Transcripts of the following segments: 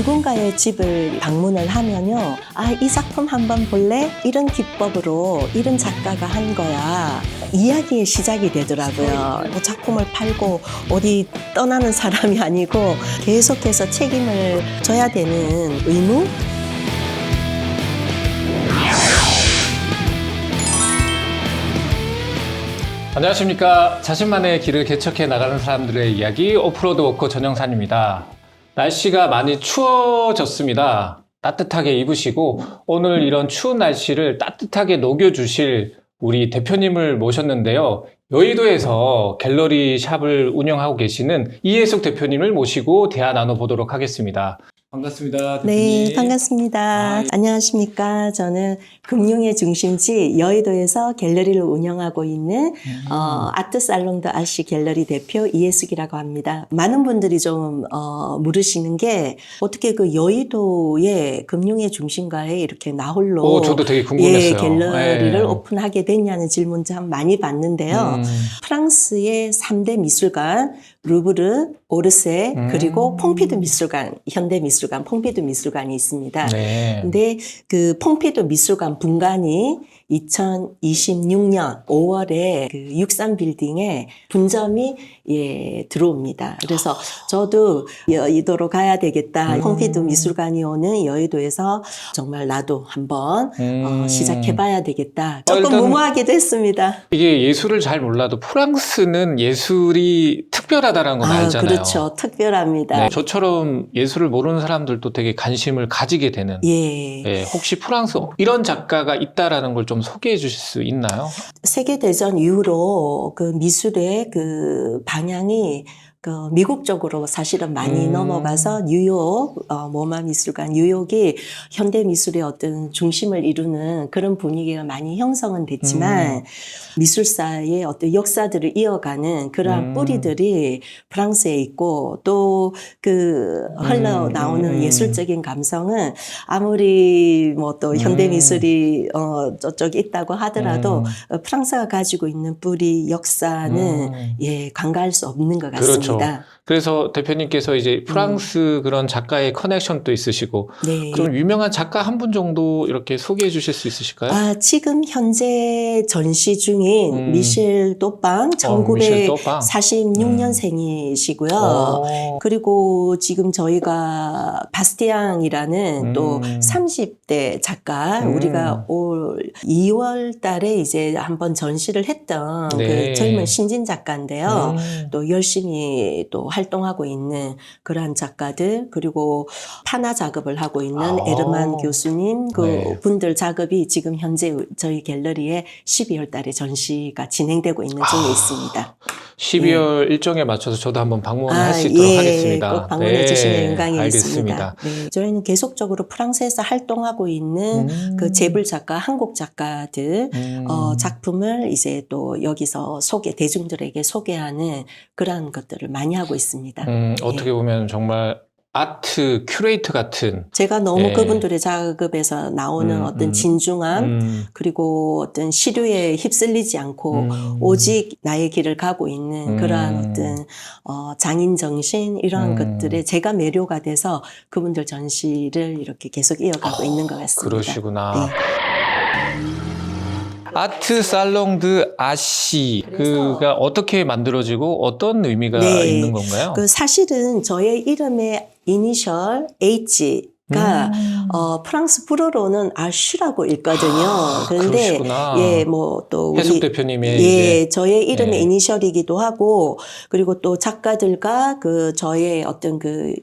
누군가의 집을 방문을 하면요. 아, 이 작품 한번 볼래? 이런 기법으로 이런 작가가 한 거야. 이야기의 시작이 되더라고요. 뭐 작품을 팔고 어디 떠나는 사람이 아니고 계속해서 책임을 져야 되는 의무? 안녕하십니까. 자신만의 길을 개척해 나가는 사람들의 이야기 오프로드 워커 전영산입니다. 날씨가 많이 추워졌습니다. 따뜻하게 입으시고 오늘 이런 추운 날씨를 따뜻하게 녹여주실 우리 대표님을 모셨는데요. 여의도에서 갤러리 샵을 운영하고 계시는 이혜숙 대표님을 모시고 대화 나눠보도록 하겠습니다. 반갑습니다. 네, 반갑습니다. 아, 예. 안녕하십니까. 저는 금융의 중심지 여의도에서 갤러리를 운영하고 있는 음. 어, 아트 살롱드 아시 갤러리 대표 이혜숙이라고 합니다. 많은 분들이 좀 어, 물으시는 게 어떻게 그 여의도의 금융의 중심가에 이렇게 나홀로 오, 저도 되게 궁금했어요. 예, 갤러리를 예. 오픈하게 됐냐는 질문 참 많이 받는데요. 음. 프랑스의 3대 미술관 루브르, 오르세 음. 그리고 퐁피두 미술관, 현대 미술관, 퐁피두 미술관이 있습니다. 네. 근데 그 퐁피두 미술관 분관이 2026년 5월에 그 63 빌딩에 분점이 예 들어옵니다. 그래서 저도 여의도로 가야 되겠다. 음. 퐁피두 미술관이 오는 여의도에서 정말 나도 한번 음. 어, 시작해봐야 되겠다. 조금 일단- 무모하기도 했습니다. 이게 예술을 잘 몰라도 프랑스는 예술이 특별하다는 건 아, 알잖아요. 그렇죠. 특별합니다. 네, 저처럼 예술을 모르는 사람들도 되게 관심을 가지게 되는. 예. 예, 혹시 프랑스 이런 작가가 있다라는 걸좀 소개해 주실 수 있나요? 세계대전 이후로 그 미술의 그 방향이 그 미국 쪽으로 사실은 많이 음. 넘어가서 뉴욕, 어, 모마 미술관 뉴욕이 현대 미술의 어떤 중심을 이루는 그런 분위기가 많이 형성은 됐지만 음. 미술사의 어떤 역사들을 이어가는 그러한 음. 뿌리들이 프랑스에 있고 또 그 흘러 음, 나오는 음, 음. 예술적인 감성은 아무리 뭐 또 현대 음. 미술이 어 저쪽에 있다고 하더라도 음. 어, 프랑스가 가지고 있는 뿌리 역사는 음. 예 간과할 수 없는 것 그렇죠. 같습니다. 그的。 래서 대표님께서 이제 프랑스 그런 작가의 커넥션도 있으시고 네. 그럼 유명한 작가 한 분 정도 이렇게 소개해 주실 수 있으실까요? 아, 지금 현재 전시 중인 음. 미셸 또빵 어, 미셸 또빵. 1946년생이시고요. 어. 그리고 지금 저희가 바스티앙이라는 음. 또 30대 작가 음. 우리가 올 2월 달에 이제 한번 전시를 했던 네. 그 젊은 신진 작가인데요. 음. 또 열심히 또 활 동하고 있는 그러한 작가들 그리고 판화 작업을 하고 있는 아. 에르만 교수님 그 네. 분들 작업이 지금 현재 저희 갤러리에 12월 달에 전시가 진행되고 있는 중에 아. 있습니다. 12월 일정에 맞춰서 저도 한번 방문을 할수 아, 있도록 예, 하겠습니다. 꼭 방문해 주시면 네, 영광이겠습니다. 알겠습니다. 네, 저희는 계속적으로 프랑스에서 활동하고 있는 음. 그 재불 작가, 한국 작가들 음. 어, 작품을 이제 또 여기서 소개, 대중들에게 소개하는 그러한 것들을 많이 하고 있습니다. 음, 예. 어떻게 보면 정말 아트 큐레이터 같은 제가 너무 예. 그분들의 작업에서 나오는 음, 어떤 음. 진중함, 음, 그리고 어떤 시류에 휩쓸리지 않고 음. 오직 나의 길을 가고 있는 음. 그러한 어떤 어, 장인 정신 이러한 음. 것들에 제가 매료가 돼서 그분들 전시를 이렇게 계속 이어가고 있는 것 같습니다. 그러시구나. 네. 아트 살롱드 아시 그가 어떻게 만들어지고 어떤 의미가 네. 있는 건가요? 그 사실은 저의 이름의 이니셜 H가 음. 어, 프랑스 불어로는 아쉬라고 읽거든요. 아, 그런데 그러시구나. 예, 뭐또 해숙 대표님의 예, 이제 저의 이름의 예. 이니셜이기도 하고 그리고 또 작가들과 그 저의 어떤 그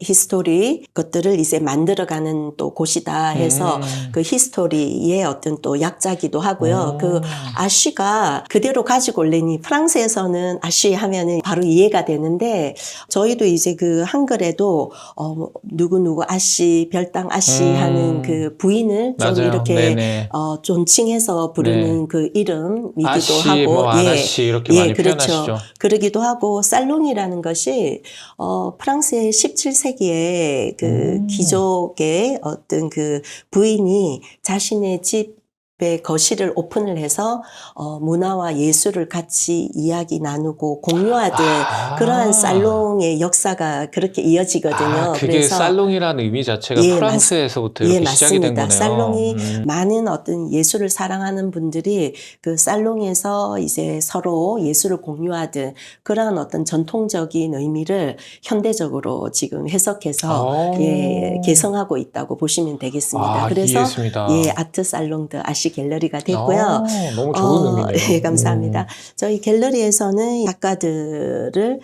히스토리 것들을 이제 만들어가는 또 곳이다 해서 음. 그 히스토리의 어떤 또 약자기도 하고요. 음. 그 아쉬가 그대로 가지고 올래니 프랑스에서는 아쉬 하면은 바로 이해가 되는데 저희도 이제 그 한글에도 어 누구 누구 아쉬 별당 아쉬 음. 하는 그 부인을 좀 맞아요. 이렇게 네네. 어 존칭해서 부르는 그 이름이기도 아씨, 하고 뭐 아나씨 이렇게 예, 많이 그렇죠. 표현하시죠. 그러기도 하고 살롱이라는 것이 어 프랑스의 17 세기에 그 음. 귀족의 어떤 그 부인이 자신의 집 의 거실을 오픈을 해서 어, 문화와 예술을 같이 이야기 나누고 공유하듯 아. 그러한 살롱의 역사가 그렇게 이어지거든요. 아, 그게 그래서 살롱이라는 의미 자체가 예, 프랑스에서부터 예, 이렇게 시작이 된 맞습니다. 거네요. 살롱이 음. 많은 어떤 예술을 사랑하는 분들이 그 살롱에서 이제 서로 예술을 공유하듯 그러한 어떤 전통적인 의미를 현대적으로 지금 해석해서 오. 예, 개성하고 있다고 보시면 되겠습니다. 아, 그래서 이해했습니다. 예, 아트 살롱드 아시 갤러리가 됐고요. 아, 너무 좋은 의미네요. 음. 예, 감사합니다. 저희 갤러리에서는 작가들을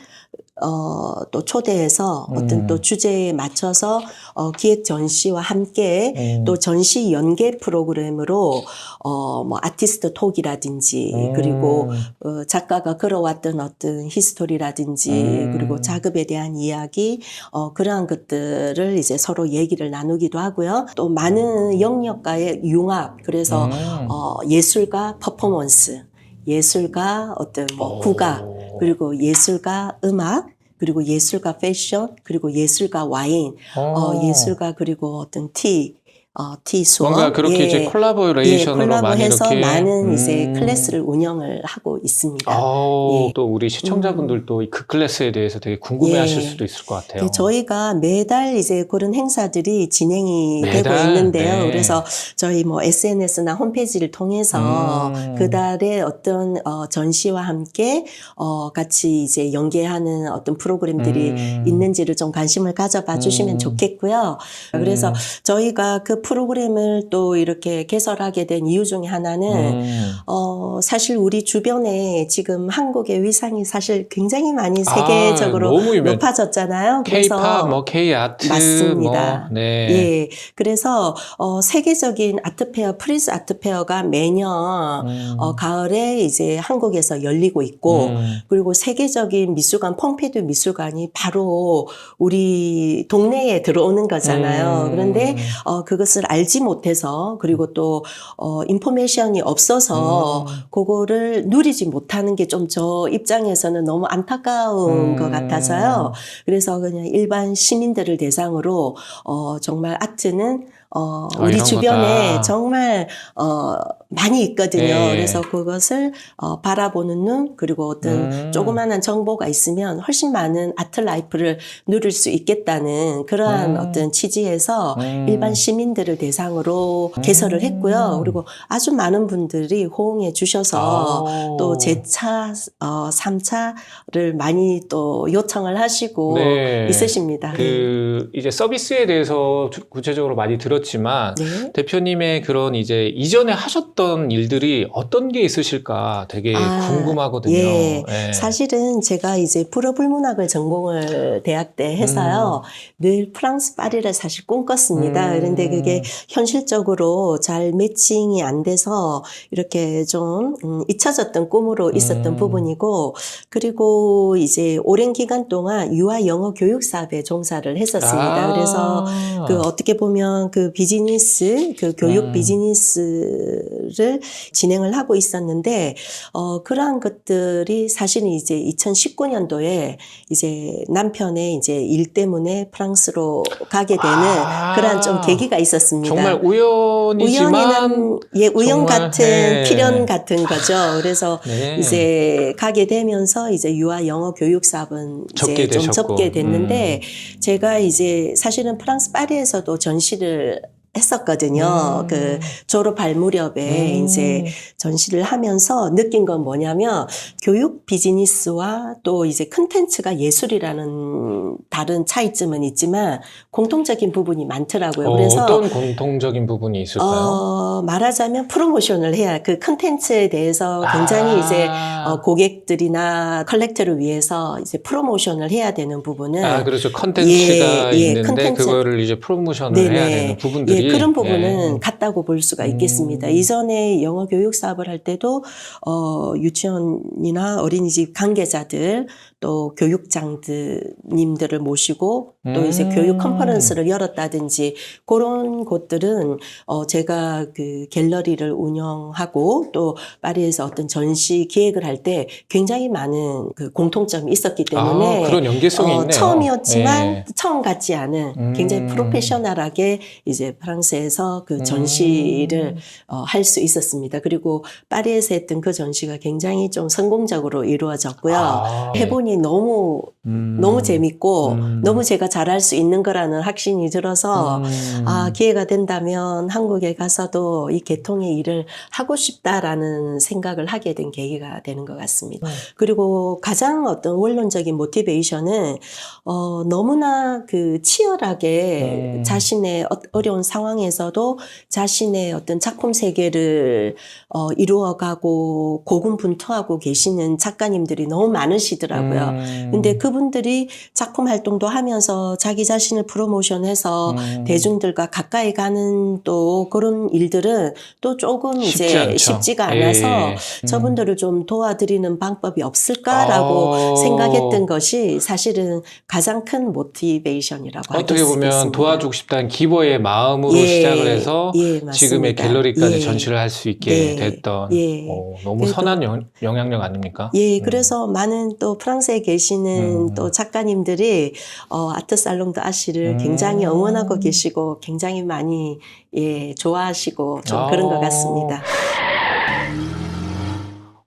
어, 또 초대해서 어떤 음. 또 주제에 맞춰서 어, 기획 전시와 함께 음. 또 전시 연계 프로그램으로 어, 뭐 아티스트 톡이라든지 음. 그리고 어, 작가가 걸어왔던 어떤 히스토리라든지 음. 그리고 작업에 대한 이야기 어, 그러한 것들을 이제 서로 얘기를 나누기도 하고요. 또 많은 영역과의 융합 그래서 음. 어, 예술과 퍼포먼스, 예술과 어떤 뭐 오. 국악, 그리고 예술과 음악, 그리고 예술과 패션, 그리고 예술과 와인, 어, 예술과 그리고 어떤 티, 어, 티 수업. 뭔가 그렇게 예, 이제 예, 콜라보레이션으로 많이 콜라보해서 이렇게 많은 이제 음. 클래스를 운영을 하고 있습니다. 아우, 예. 또 우리 시청자분들도 그 클래스에 대해서 되게 궁금해하실 예. 수도 있을 것 같아요. 네, 저희가 매달 이제 그런 행사들이 진행이 매달? 되고 있는데요. 네. 그래서 저희 뭐 SNS나 홈페이지를 통해서 음. 그달의 어떤 어, 전시와 함께 어, 같이 이제 연계하는 어떤 프로그램들이 음. 있는지를 좀 관심을 가져봐 주시면 음. 좋겠고요. 그래서 음. 저희가 그 프로그램을 또 이렇게 개설하게 된 이유 중에 하나는 음. 어, 사실 우리 주변에 지금 한국의 위상이 사실 굉장히 많이 세계적으로 아, 너무 유명. 높아졌잖아요. K-팝, 뭐 K-아트, 맞습니다. 뭐, 네. 예. 그래서, 어, 세계적인 아트 페어, 프리즈 아트 페어가 매년, 음. 어, 가을에 이제 한국에서 열리고 있고, 음. 그리고 세계적인 미술관, pompidu 미술관이 바로 우리 동네에 들어오는 거잖아요. 음. 그런데, 어, 그것 을 알지 못해서, 그리고 또, 어, 인포메이션이 없어서, 음. 그거를 누리지 못하는 게 좀 저 입장에서는 너무 안타까운 음. 것 같아서요. 그래서 그냥 일반 시민들을 대상으로 어 정말 아트는 어 아, 우리 주변에 거다. 정말 어 많이 있거든요. 예. 그래서 그것을 어 바라보는 눈 그리고 어떤 음. 조그마한 정보가 있으면 훨씬 많은 아트 라이프를 누릴 수 있겠다는 그러한 음. 어떤 취지에서 음. 일반 시민들을 대상으로 개설을 했고요. 그리고 아주 많은 분들이 호응해 주셔서 아우. 또 제차, 어, 3차를 많이 또 요청을 하시고 네. 있으십니다. 그 이제 서비스에 대해서 주- 구체적으로 많이 들었 지만 네. 대표님의 그런 이제 이전에 하셨던 일들이 어떤 게 있으실까 되게 아, 궁금하거든요. 예. 예. 사실은 제가 이제 불어불문학을 전공을 대학 때 해서요. 늘 프랑스 파리를 사실 꿈꿨습니다. 음. 그런데 그게 현실적으로 잘 매칭이 안 돼서 이렇게 좀 음, 잊혀졌던 꿈으로 있었던 음. 부분이고 그리고 이제 오랜 기간 동안 유아 영어 교육 사업에 종사를 했었습니다. 아. 그래서 그 어떻게 보면 그 비즈니스, 그 교육 음. 비즈니스를 진행을 하고 있었는데, 어, 그러한 것들이 사실은 이제 2019년도에 이제 남편의 이제 일 때문에 프랑스로 가게 되는 아. 그러한 좀 계기가 있었습니다. 정말 우연이지만 우연이는 예 우연 정말, 같은 네. 필연 같은 거죠. 그래서 네. 이제 가게 되면서 이제 유아 영어 교육 사업은 이제 좀 되셨고. 음. 접게 됐는데 제가 이제 사실은 프랑스 파리에서도 전시를 했었거든요. 음. 그 졸업할 무렵에 음. 이제 전시를 하면서 느낀 건 뭐냐면 교육 비즈니스와 또 이제 컨텐츠가 예술이라는 다른 차이점은 있지만 공통적인 부분이 많더라고요. 어, 그래서 어떤 공통적인 부분이 있을까요? 어, 말하자면 프로모션을 해야 그 컨텐츠에 대해서 굉장히 아. 이제 어, 고객들이나 컬렉터를 위해서 이제 프로모션을 해야 되는 부분은 아, 그렇죠. 컨텐츠가 예, 예, 있는데 컨텐츠. 그거를 이제 프로모션을 네네. 해야 되는 부분들이 예, 그런 부분은 예. 같다고 볼 수가 음. 있겠습니다. 이전에 영어 교육 사업을 할 때도 어, 유치원이나 어린이집 관계자들 또 교육장님들을 모시고 또 이제 음. 교육 컨퍼런스를 열었다든지 그런 곳들은 어 제가 그 갤러리를 운영하고 또 파리에서 어떤 전시 기획을 할 때 굉장히 많은 그 공통점이 있었기 때문에 아, 그런 연계성이 어, 있네요. 처음이었지만 예. 처음 같지 않은 굉장히 음. 프로페셔널하게 이제 프랑스에서 그 전시를 음. 어, 할 수 있었습니다. 그리고 파리에서 했던 그 전시가 굉장히 좀 성공적으로 이루어졌고요. 아, 해보니 너무 음. 너무 재밌고 음. 너무 제가 잘할 수 있는 거라는 확신이 들어서 음. 아 기회가 된다면 한국에 가서도 이 개통의 일을 하고 싶다라는 생각을 하게 된 계기가 되는 것 같습니다. 음. 그리고 가장 어떤 원론적인 모티베이션은 어, 너무나 그 치열하게 음. 자신의 어- 어려운 상황에서도 자신의 어떤 작품 세계를 어, 이루어가고 고군분투하고 계시는 작가님들이 너무 많으시더라고요. 음. 근데 그분들이 작품 활동도 하면서 자기 자신을 프로모션해서 음. 대중들과 가까이 가는 또 그런 일들은 또 조금 쉽지 이제 않죠. 쉽지가 예. 않아서 음. 저분들을 좀 도와드리는 방법이 없을까라고 어. 생각했던 것이 사실은 가장 큰 모티베이션이라고 어떻게 보면 있습니다. 도와주고 싶다는 기부의 마음으로 예, 시작을 해서 예. 지금의 갤러리까지 예. 전시를 할 수 있게 네. 됐던 예. 오, 너무 그래도- 선한 영, 영향력 아닙니까? 예, 음. 그래서 많은 또 프랑스 에 계시는 음. 또 작가님들이 어, 아트 살롱 드 아시를 음. 굉장히 응원하고 계시고 굉장히 많이 예, 좋아하시고 좀 아. 그런 것 같습니다.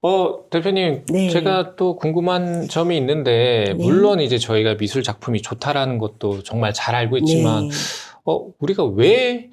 어, 대표님, 네. 제가 또 궁금한 점이 있는데, 네. 물론 이제 저희가 미술 작품이 좋다라는 것도 정말 잘 알고 있지만, 네. 어, 우리가 왜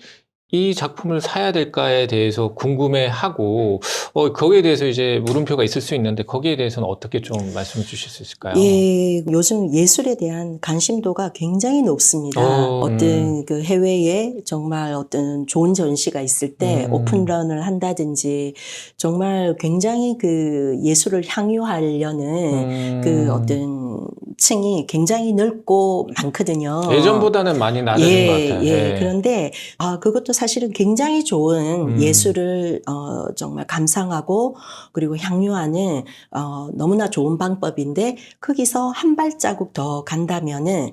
이 작품을 사야 될까에 대해서 궁금해하고, 어, 거기에 대해서 이제 물음표가 있을 수 있는데, 거기에 대해서는 어떻게 좀 말씀해 주실 수 있을까요? 예, 요즘 예술에 대한 관심도가 굉장히 높습니다. 어, 어, 떤그 해외에 정말 어떤 좋은 전시가 있을 때 음. 오픈런을 한다든지 정말 굉장히 그 예술을 향유하려는 음. 그 어떤 층이 굉장히 넓고 많거든요. 예전보다는 많이 낮아진 예, 것 같아요. 예. 그런데 아 그것도 사실은 굉장히 좋은 음. 예술을 어 정말 감상하고 그리고 향유하는 어 너무나 좋은 방법인데 거기서 한 발자국 더 간다면은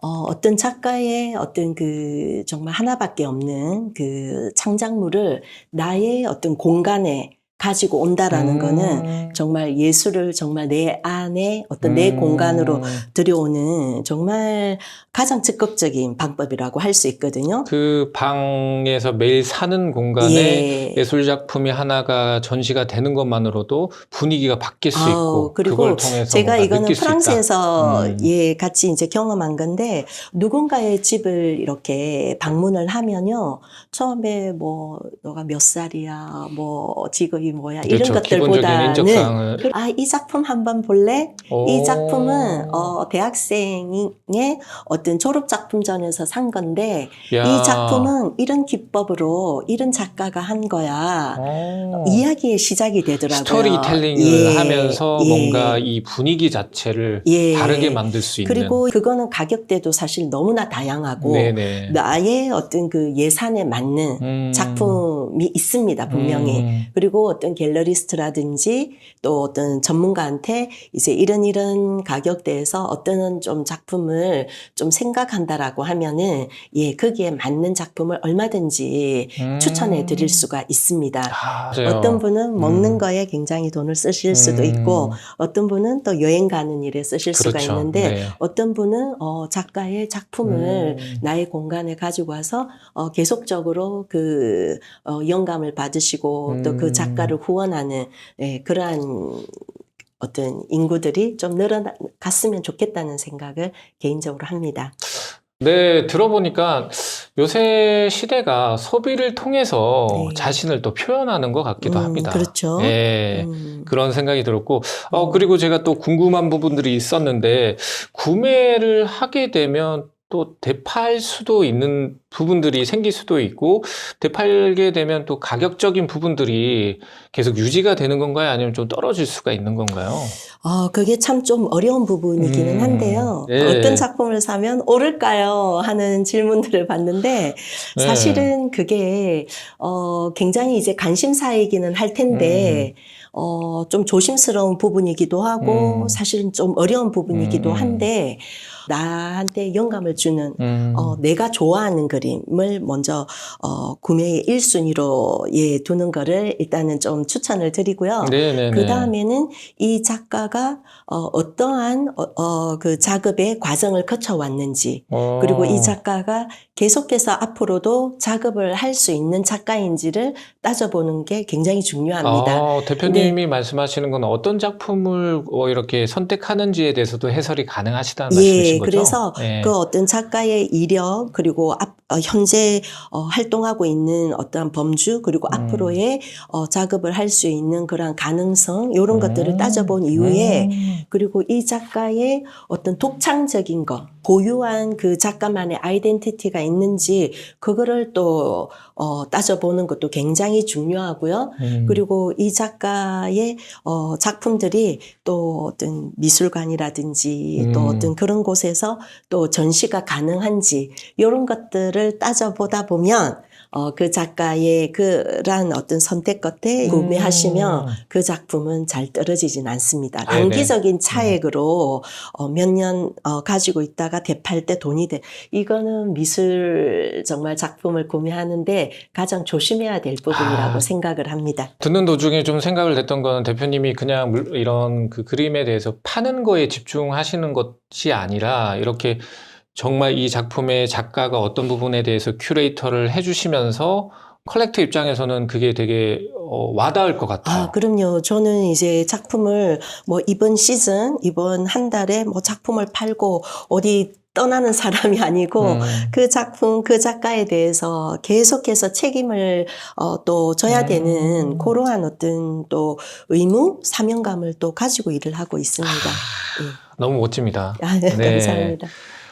어, 어떤 작가의 어떤 그 정말 하나밖에 없는 그 창작물을 나의 어떤 공간에 가지고 온다라는 음. 거는 정말 예술을 정말 내 안에 어떤 내 음. 공간으로 들여오는 정말 가장 적극적인 방법이라고 할 수 있거든요. 그 방에서 매일 사는 공간에 예. 예술 작품이 하나가 전시가 되는 것만으로도 분위기가 바뀔 수 아우, 있고 그리고 제가 이거는. 프랑스에서 음. 예 같이 이제 경험한 건데 누군가의 집을 이렇게 방문을 하면요 처음에 뭐 너가 몇 살이야 뭐 직업이 뭐야 그렇죠. 이런 기본적인 것들보다는 아 이 작품 한번 볼래? 이 오. 작품은 어, 대학생의 어떤 졸업 작품전에서 산 건데 야. 이 작품은 이런 기법으로 이런 작가가 한 거야. 오. 이야기의 시작이 되더라고요. 스토리텔링을 예, 하면서 예, 뭔가 이 분위기 자체를 예. 다르게 만들 수 있는 그리고 그거는 가격대도 사실 너무나 다양하고 네네. 나의 어떤 그 예산에 맞는 음. 작품이 있습니다 분명히. 음. 그리고 어떤 갤러리스트라든지 또 어떤 전문가한테 이제 이런 이런 가격대에서 어떤 좀 작품을 좀 생각한다라고 하면은 예 거기에 맞는 작품을 얼마든지 음. 추천해 드릴 수가 있습니다. 아, 맞아요. 어떤 분은 먹는 음. 거에 굉장히 돈을 쓰실 수도 음. 있고 어떤 분은 또 여행 가는 일에 쓰실 수가 그렇죠. 있는데 네. 어떤 분은 어, 작가의 작품을 음. 나의 공간에 가지고 와서 어, 계속적으로 그 어, 영감을 받으시고 또그 음. 작가 를 후원하는 예, 그러한 어떤 인구들이 좀 늘어났으면 좋겠다는 생각을 개인적으로 합니다. 네, 들어보니까 요새 시대가 소비를 통해서 네. 자신을 또 표현하는 것 같기도 음, 합니다. 그렇죠. 예. 음. 그런 생각이 들었고, 어, 음. 그리고 제가 또 궁금한 부분들이 있었는데, 구매를 하게 되면 또 대파할 수도 있는 부분들이 생길 수도 있고 되팔게 되면 또 가격적인 부분들이 계속 유지가 되는 건가요? 아니면 좀 떨어질 수가 있는 건가요? 어, 그게 참 좀 어려운 부분이기는 음, 한데요. 예. 어떤 작품을 사면 오를까요? 하는 질문들을 받는데 네. 사실은 그게 어, 굉장히 이제 관심사이기는 할 텐데 어, 좀 조심스러운 부분이기도 하고 음. 사실은 좀 어려운 부분이기도 음, 음. 한데 나한테 영감을 주는 음. 어, 내가 좋아하는 그림을 먼저 어, 구매의 1순위로 예, 두는 거를 일단은 좀 추천을 드리고요. 그 다음에는 이 작가가 어, 어떠한 어, 어, 그 작업의 과정을 거쳐 왔는지 어. 그리고 이 작가가 계속해서 앞으로도 작업을 할 수 있는 작가인지를 따져보는 게 굉장히 중요합니다. 아, 대표님이 말씀하시는 건 어떤 작품을 어, 이렇게 선택하는지에 대해서도 해설이 가능하시다는 말씀이신 예, 거죠? 그래서 예. 그 어떤 작가의 이력 그리고 앞, 어, 현재 어, 활동하고 있는 어떤 범주 그리고 음. 앞으로의 어, 작업을 할 수 있는 그런 가능성 이런 것들을 음. 따져본 이후에 음. 그리고 이 작가의 어떤 독창적인 거, 고유한 그 작가만의 아이덴티티가 있는지 그거를 또 어, 따져보는 것도 굉장히 중요하고요. 음. 그리고 이 작가의 어, 작품들이 또 어떤 미술관이라든지 또 음. 어떤 그런 곳에 서 또 전시가 가능한지 이런 것들을 따져보다 보면 어, 그 작가의 그러한 어떤 선택 끝에 음. 구매하시면 그 작품은 잘 떨어지진 않습니다. 네네. 음. 단기적인 차액으로 어, 몇년 어, 가지고 있다가 대팔 때 돈이 돼. 이거는 미술 정말 작품을 구매하는데 가장 조심해야 될 부분이라고 아. 생각을 합니다. 듣는 도중에 좀 생각을 했던 건 대표님이 그냥 물- 이런 그 그림에 대해서 파는 거에 집중하시는 것이 아니라 이렇게 정말 이 작품의 작가가 어떤 부분에 대해서 큐레이터를 해주시면서 컬렉터 입장에서는 그게 되게 어, 와닿을 것 같아요. 아, 그럼요. 저는 이제 작품을 뭐 이번 시즌, 이번 한 달에 뭐 작품을 팔고 어디 떠나는 사람이 아니고 음. 그 작품, 그 작가에 대해서 계속해서 책임을 어, 또 져야 음. 되는 그러한 어떤 또 의무, 사명감을 또 가지고 일을 하고 있습니다. 너무 멋집니다. 아, 네, 네. 감사합니다.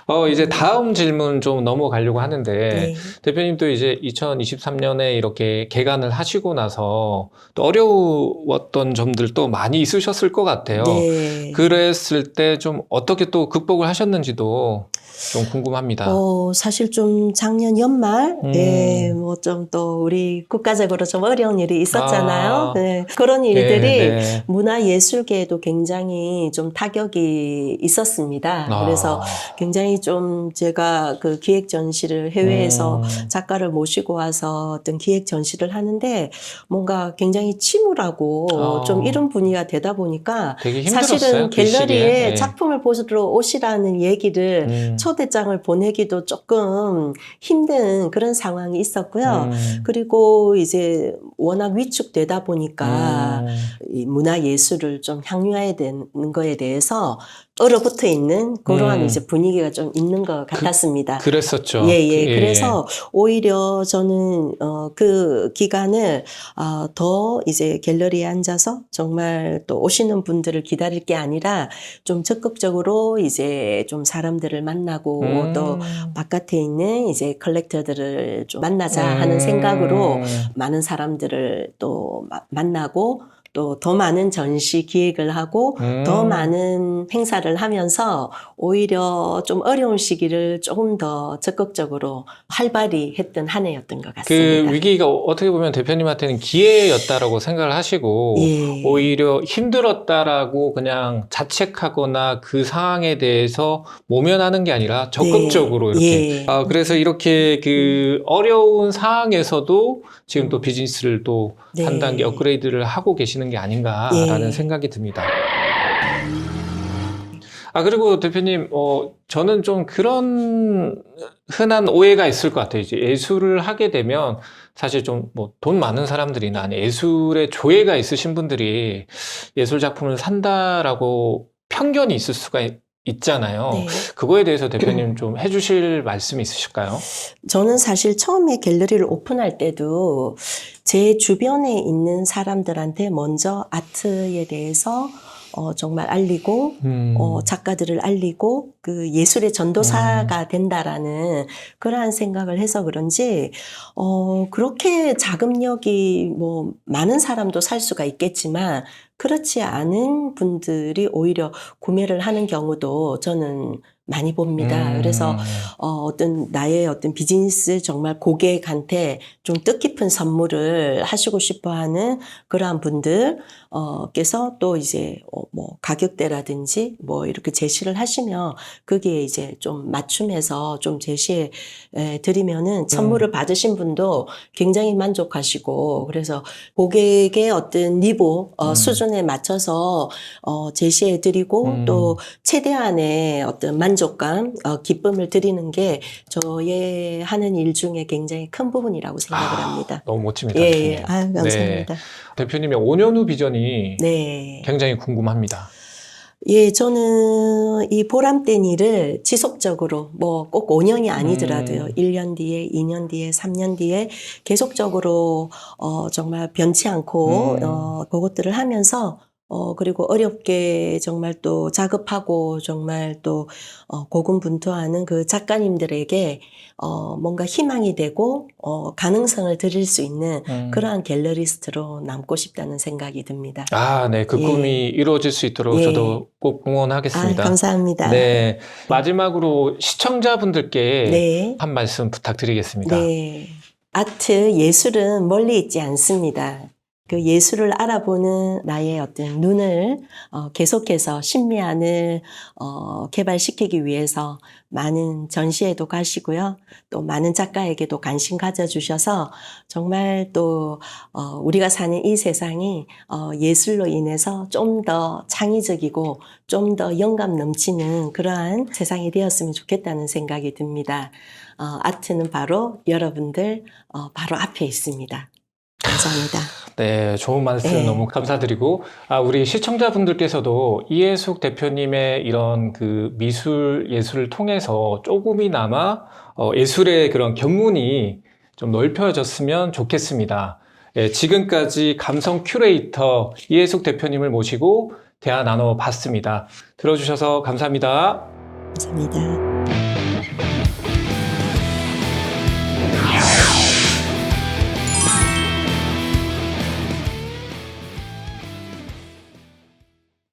어, 이제 다음 질문 좀 넘어가려고 하는데, 네. 대표님 도 이제 2023년에 이렇게 개관을 하시고 나서 또 어려웠던 점들도 많이 있으셨을 것 같아요. 네. 그랬을 때 좀 어떻게 또 극복을 하셨는지도 좀 궁금합니다. 어, 사실 좀 작년 연말, 음. 예, 뭐 좀 또 우리 국가적으로 좀 어려운 일이 있었잖아요. 아. 네, 그런 일들이 네, 네. 문화예술계에도 굉장히 좀 타격이 있었습니다. 아. 그래서 굉장히 좀 제가 그 기획 전시를 해외에서 음. 작가를 모시고 와서 어떤 기획 전시를 하는데 뭔가 굉장히 침울하고 아. 좀 이런 분위기가 되다 보니까 되게 힘들었어요. 사실은 그. 갤러리에 네. 작품을 보러 오시라는 얘기를 음. 초대장을 보내기도 조금 힘든 그런 상황이 있었고요. 음. 그리고 이제 워낙 위축되다 보니까 음. 이 문화 예술을 좀 향유해야 되는 거에 대해서 얼어붙어 있는 그러한 음. 이제 분위기가 좀 있는 것 같았습니다. 그 랬었죠. 예, 예. 그- 그래서 오히려 저는 어, 그 기간을 어, 더 이제 갤러리에 앉아서 정말 또 오시는 분들을 기다릴 게 아니라 좀 적극적으로 이제 좀 사람들을 만나고 음. 또 바깥에 있는 이제 컬렉터들을 좀 만나자 음. 하는 생각으로 많은 사람들을 또 마- 만나고 또 더 많은 전시 기획을 하고 음. 더 많은 행사를 하면서 오히려 좀 어려운 시기를 조금 더 적극적으로 활발히 했던 한 해였던 것그 같습니다. 위기가 어떻게 보면 대표님한테는 기회였다라고 생각을 하시고 예. 오히려 힘들었다라고 그냥 자책하거나 그 상황에 대해서 모면하는 게 아니라 적극적으로 네. 이렇게 예. 아, 그래서 이렇게 그 어려운 상황에서도 지금 또 비즈니스를 또한 네. 단계 업그레이드를 하고 계시는 게 아닌가라는 예. 생각이 듭니다. 아, 그리고 대표님, 어, 저는 좀 그런 흔한 오해가 있을 것 같아요. 이제 예술을 하게 되면 사실 좀 뭐 돈 많은 사람들이나 아니 예술에 조예가 있으신 분들이 예술 작품을 산다라고 편견이 있을 수가 있- 있잖아요. 네. 그거에 대해서 대표님 좀 해주실 말씀이 있으실까요? 저는 사실 처음에 갤러리를 오픈할 때도 제 주변에 있는 사람들한테 먼저 아트에 대해서 어, 정말 알리고 음. 어, 작가들을 알리고 그 예술의 전도사가 된다라는 그러한 생각을 해서 그런지 어, 그렇게 자금력이 뭐 많은 사람도 살 수가 있겠지만 그렇지 않은 분들이 오히려 구매를 하는 경우도 저는 많이 봅니다. 음. 그래서 어, 어떤 나의 어떤 비즈니스 정말 고객한테 좀 뜻깊은 선물을 하시고 싶어 하는 그러한 분들, 어, 께서 또 이제, 어, 뭐, 가격대라든지 뭐 이렇게 제시를 하시면 그게 이제 좀 맞춤해서 좀 제시해 에, 드리면은 선물을 받으신 분도 굉장히 만족하시고 그래서 고객의 어떤 니보, 어, 음. 수준에 맞춰서 어, 제시해 드리고 음. 또 최대한의 어떤 만 족감, 어, 기쁨을 드리는 게 저의 하는 일 중에 굉장히 큰 부분이라고 생각을 아, 합니다. 너무 멋집니다. 예, 대표님. 예. 아유, 감사합니다. 대표님의 5년 후 비전이 네. 굉장히 궁금합니다. 예, 저는 이 보람된 일을 지속적으로 뭐 꼭 5년이 아니더라도요. 음. 1년 뒤에, 2년 뒤에, 3년 뒤에 계속적으로 어 정말 변치 않고 음. 어 그것들을 하면서 어 그리고 어렵게 정말 또 작업하고 정말 또 어, 고군분투하는 그 작가님들에게 어 뭔가 희망이 되고 어 가능성을 드릴 수 있는 음. 그러한 갤러리스트로 남고 싶다는 생각이 듭니다. 아, 네. 그 예. 꿈이 이루어질 수 있도록 예. 저도 꼭 아, 응원하겠습니다. 감사합니다. 네. 마지막으로 시청자분들께 네. 한 말씀 부탁드리겠습니다. 네. 아트, 예술은 멀리 있지 않습니다. 그 예술을 알아보는 나의 어떤 눈을 어, 계속해서 신미안을 어, 개발시키기 위해서 많은 전시회도 가시고요. 또 많은 작가에게도 관심 가져주셔서 정말 또 어, 우리가 사는 이 세상이 어, 예술로 인해서 좀 더 창의적이고 좀 더 영감 넘치는 그러한 세상이 되었으면 좋겠다는 생각이 듭니다. 어, 아트는 바로 여러분들 어, 바로 앞에 있습니다. 감사합니다. 네, 좋은 말씀 네. 너무 감사드리고, 아, 우리 시청자분들께서도 이해숙 대표님의 이런 그 미술, 예술을 통해서 조금이나마 어, 예술의 그런 견문이 좀 넓혀졌으면 좋겠습니다. 예, 지금까지 감성 큐레이터 이해숙 대표님을 모시고 대화 나눠봤습니다. 들어주셔서 감사합니다. 감사합니다.